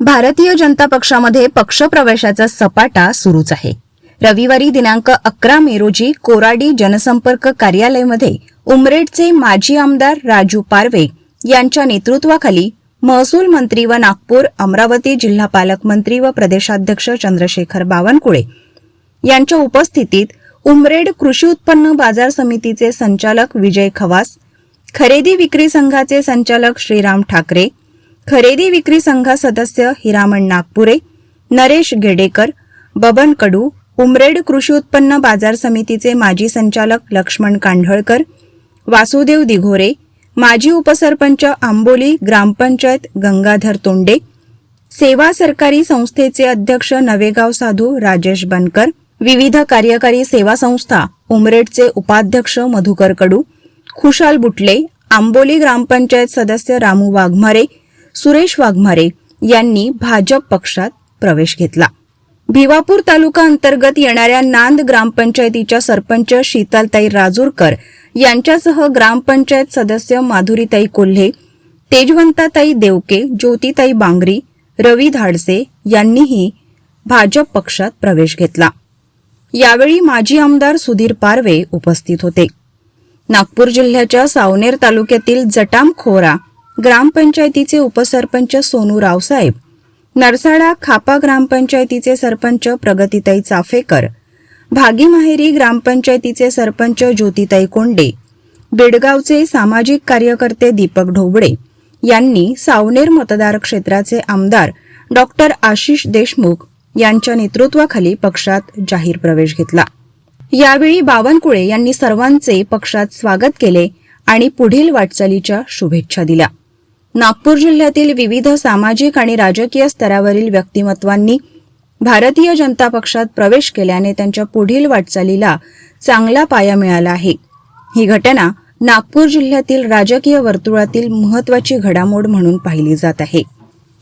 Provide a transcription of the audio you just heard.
भारतीय जनता पक्षामध्ये पक्षप्रवेशाचा सपाटा सुरूच आहे. रविवारी दिनांक अकरा मे रोजी कोराडी जनसंपर्क कार्यालयमध्ये उमरेडचे माजी आमदार राजू पारवे यांच्या नेतृत्वाखाली महसूल मंत्री व नागपूर अमरावती जिल्हा पालकमंत्री व प्रदेशाध्यक्ष चंद्रशेखर बावनकुळे यांच्या उपस्थितीत उमरेड कृषी उत्पन्न बाजार समितीचे संचालक विजय खवास खरेदी विक्री संघाचे संचालक श्रीराम ठाकरे खरेदी विक्री संघ सदस्य हिरामण नागपुरे नरेश गेडेकर बबन कडू उमरेड कृषी उत्पन्न बाजार समितीचे माजी संचालक लक्ष्मण कांढळकर वासुदेव दिघोरे माजी उपसरपंच आंबोली ग्रामपंचायत गंगाधर तोंडे सेवा सरकारी संस्थेचे अध्यक्ष नवेगाव साधू राजेश बनकर विविध कार्यकारी सेवा संस्था उमरेडचे उपाध्यक्ष मधुकर कडू खुशाल बुटले आंबोली ग्रामपंचायत सदस्य रामू वाघमारे सुरेश वाघमारे यांनी भाजप पक्षात प्रवेश घेतला. भिवापूर तालुका अंतर्गत येणाऱ्या नांद ग्रामपंचायतीच्या सरपंच शीतलताई राजूरकर यांच्यासह ग्रामपंचायत सदस्य माधुरीताई कोल्हे तेजवंताताई देवके ज्योतिताई बांगरी रवी धाडसे यांनीही भाजप पक्षात प्रवेश घेतला. यावेळी माजी आमदार सुधीर पारवे उपस्थित होते. नागपूर जिल्ह्याच्या सावनेर तालुक्यातील जटाम खोरा ग्रामपंचायतीचे उपसरपंच सोनू रावसाहेब नरसाडा खापा ग्रामपंचायतीचे सरपंच प्रगतीताई चाफेकर भागी माहेरी ग्रामपंचायतीचे सरपंच ज्योतिताई कोंडे बेडगावचे सामाजिक कार्यकर्ते दीपक ढोबळे यांनी सावनेर मतदार क्षेत्राचे आमदार डॉक्टर आशिष देशमुख यांच्या नेतृत्वाखाली पक्षात जाहीर प्रवेश घेतला. यावेळी बावनकुळे यांनी सर्वांचे पक्षात स्वागत केले आणि पुढील वाटचालीच्या शुभेच्छा दिल्या. नागपूर जिल्ह्यातील विविध सामाजिक आणि राजकीय स्तरावरील व्यक्तिमत्वांनी भारतीय जनता पक्षात प्रवेश केल्याने त्यांच्या पुढील वाटचालीला चांगला पाया मिळाला आहे. ही घटना नागपूर जिल्ह्यातील राजकीय वर्तुळातील महत्वाची घडामोड म्हणून पाहिली जात आहे.